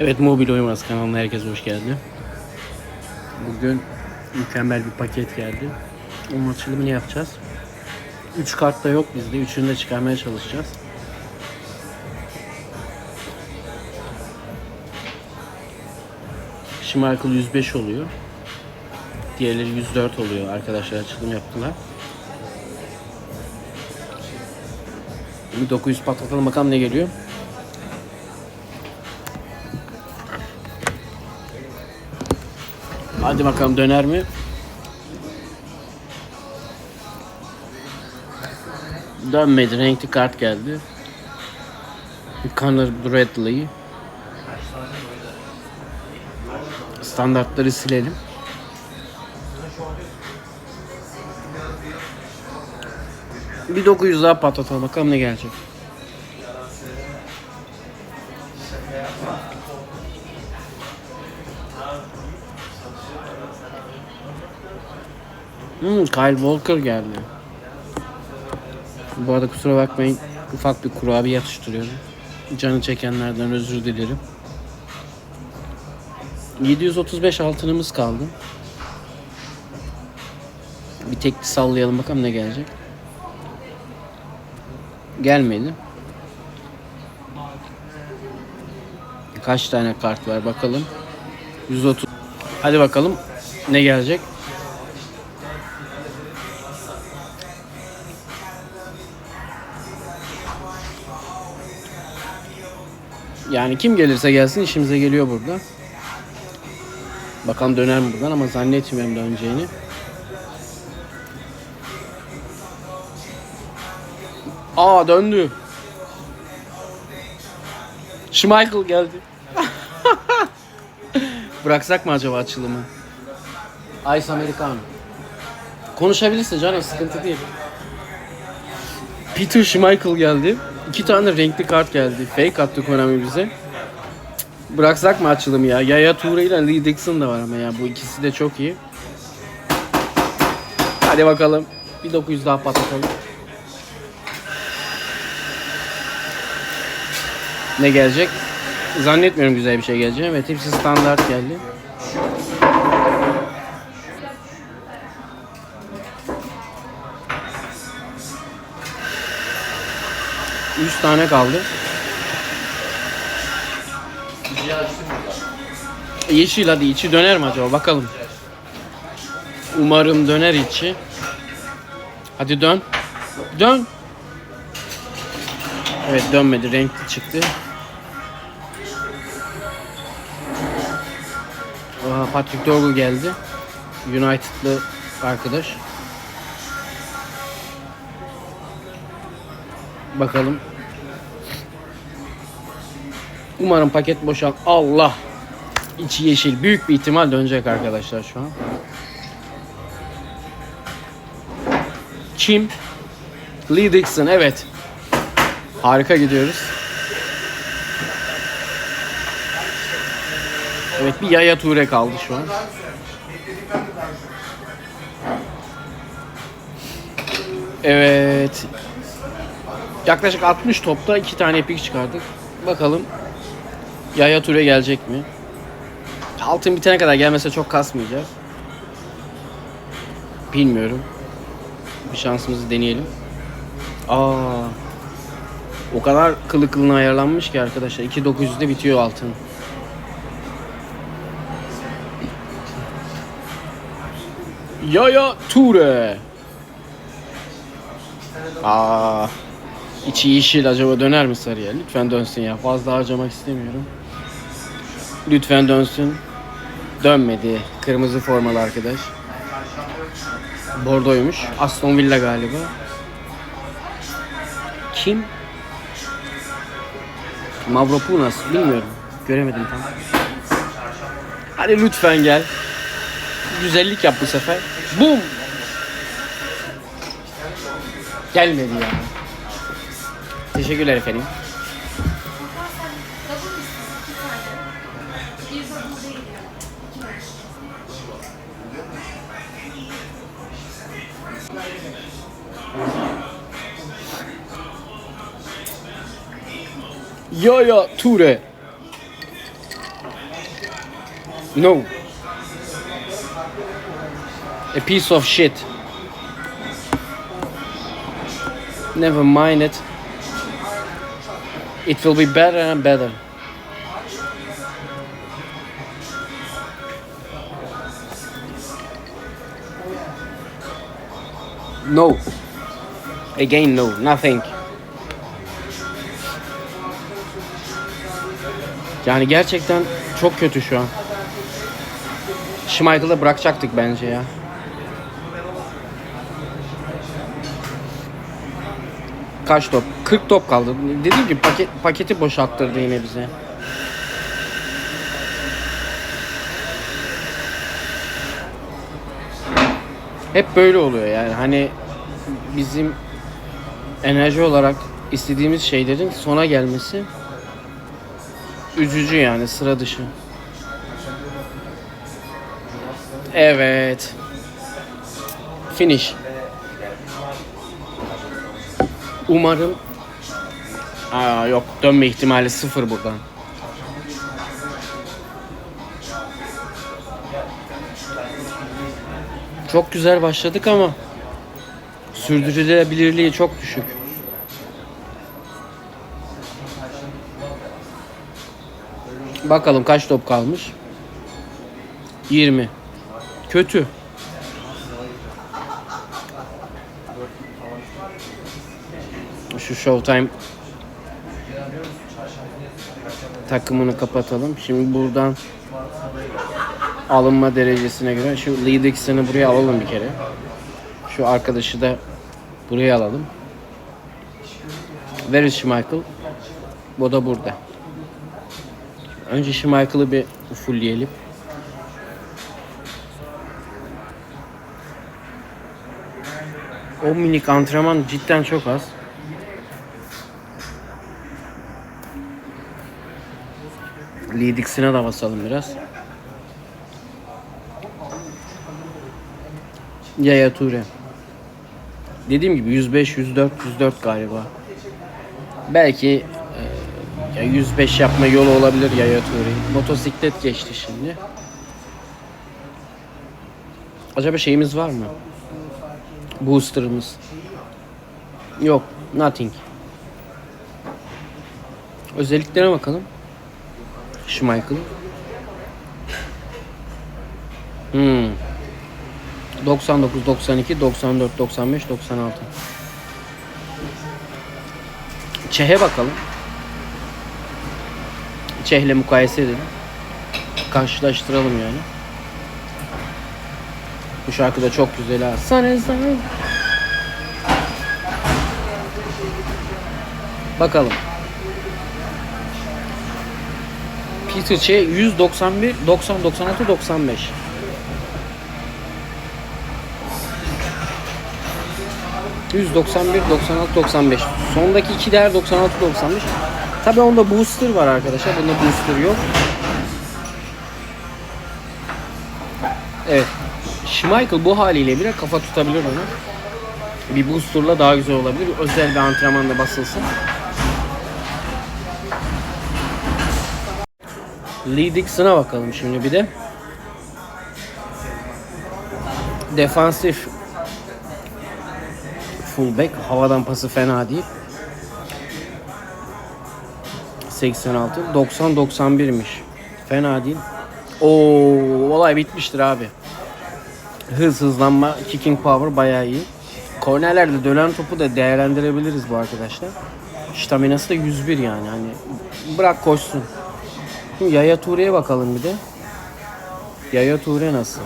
Evet Mobil Uyumaz kanalına herkes hoş geldi. Bugün mükemmel bir paket geldi. Onun açılımını yapacağız. 3 kart da yok bizde. Üçünü de çıkarmaya çalışacağız. Schmeichel 105 oluyor. Diğerleri 104 oluyor. Arkadaşlar açılım yaptılar. Bir 900 patlatalım bakalım ne geliyor. Hadi bakalım döner mi? Dönmedi. Renkli kart geldi. Bir Conor Bradley. Standartları silelim. Bir 900 daha patlatalım bakalım ne gelecek. Hmm, Kyle Walker geldi. Bu arada kusura bakmayın ufak bir kurabiye atıştırıyorum. Canı çekenlerden özür dilerim. 735 altınımız kaldı. Bir tekli sallayalım bakalım ne gelecek. Gelmedi. Kaç tane kart var bakalım. 130. Hadi bakalım ne gelecek. Yani kim gelirse gelsin işimize geliyor burada. Bakalım döner mi buradan ama zannetmiyorum döneceğini. Aa döndü. Schmeichel geldi. Bıraksak mı acaba açılımı? Ice Americano. Konuşabilirsin canım sıkıntı değil. Peter Schmeichel geldi. İki tane renkli kart geldi. Fake attı Konami bize. Bıraksak mı açılımı ya? Yaya Toure ile Lee Dixon da var ama ya. Bu ikisi de çok iyi. Hadi bakalım. Bir 900 daha patlatalım. Ne gelecek? Zannetmiyorum güzel bir şey geleceğini. Evet hepsi standart geldi. Üç tane kaldı. Yeşil hadi içi döner mi acaba bakalım. Umarım döner içi. Hadi dön. Dön. Evet dönmedi renkli çıktı. Aha, Patrick Dorgu geldi. United'lı arkadaş. Bakalım. Umarım paket boşal. Allah. İçi yeşil. Büyük bir ihtimal dönecek arkadaşlar şu an. Kim? Lee Dixon evet. Harika gidiyoruz. Evet bir Yaya Ture kaldı şu an. Evet. Yaklaşık 60 topta 2 tane epik çıkardık. Bakalım Yaya Ture gelecek mi? Altın bitene kadar gelmese çok kasmayacağız. Bilmiyorum. Bir şansımızı deneyelim. Aa. O kadar kılı kılına ayarlanmış ki arkadaşlar. 2900'de bitiyor altın. Yaya Ture. Aa. İçi yeşil acaba döner mi sarıya? Lütfen dönsün ya. Fazla harcamak istemiyorum. Lütfen dönsün. Dönmedi. Kırmızı formalı arkadaş. Bordo'ymuş. Aston Villa galiba. Kim? Mavropunas bilmiyorum. Göremedim tam. Hadi lütfen gel. Güzellik yap bu sefer. Bum. Gelmedi ya. Teşekkürler efendim. Yaya Ture. No. A piece of shit. Never mind it. It will be better and better. No. Again no. Nothing. Yani gerçekten çok kötü şu an. Schmeichel'ı bırakacaktık bence ya. Kaç top? 40 top kaldı. Dediğim gibi paket, paketi boşalttırdı yine bize. Hep böyle oluyor yani. Hani bizim enerji olarak istediğimiz şeylerin sona gelmesi üzücü yani sıra dışı. Evet. Finish. Umarım Aa, yok dönme ihtimali sıfır buradan. Çok güzel başladık ama sürdürülebilirliği çok düşük. Bakalım kaç top kalmış? 20. Kötü. Şu Showtime takımını kapatalım. Şimdi buradan alınma derecesine göre şu Lee Dixon'ı buraya alalım bir kere. Şu arkadaşı da buraya alalım. Where is Schmeichel? Bu da burada. Önce Schmeichel'ı bir fullleyelim. O minik antrenman cidden çok az. Lee Dixon'a da basalım biraz. Yaya Toure. Dediğim gibi 105, 104, 104 galiba. Belki ya 105 yapma yolu olabilir Yaya Toure'yi. Motosiklet geçti şimdi. Acaba şeyimiz var mı? Booster'ımız. Yok. Nothing. Özelliklerine bakalım. Schmeichel. Hmm. 99, 92, 94, 95, 96. Çeh'e bakalım. Çeh'le mukayese edelim. Karşılaştıralım yani. Bu şarkı da çok güzel ha. Sana sana. Bakalım. Peter Çeh 191, 90, 96, 95. ...191, 96, 95. Sondaki iki değer 96, 95. Tabi onda booster var arkadaşlar. Bunda booster yok. Evet. Schmeichel bu haliyle bile kafa tutabilir onu. Bir boosterla daha güzel olabilir. Özel bir antrenmanda basılsın. Lee Dixon'a bakalım şimdi bir de. Defansif fullback. Havadan pası fena değil. 86. 90-91'miş. Fena değil. Oo, olay bitmiştir abi. Hız, hızlanma, kicking power bayağı iyi. Kornerlerde dönen topu da değerlendirebiliriz bu arkadaşlar. Staminası da 101 yani. Hani bırak koşsun. Şimdi Yaya Toure'ye bakalım bir de. Yaya Toure nasıl?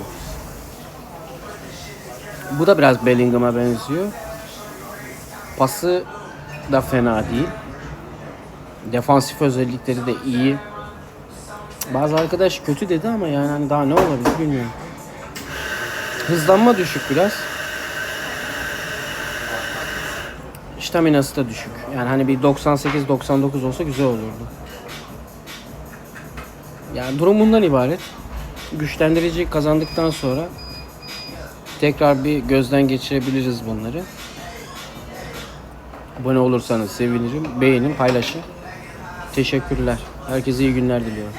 Bu da biraz Bellingham'a benziyor. Pası da fena değil. Defansif özellikleri de iyi. Bazı arkadaş kötü dedi ama yani hani daha ne olabilir bilmiyorum. Hızlanma düşük biraz. Staminası da düşük. Yani hani bir 98-99 olsa güzel olurdu. Yani durum bundan ibaret. Güçlendirici kazandıktan sonra tekrar bir gözden geçirebiliriz bunları. Abone olursanız sevinirim. Beğenin, paylaşın. Teşekkürler. Herkese iyi günler diliyorum.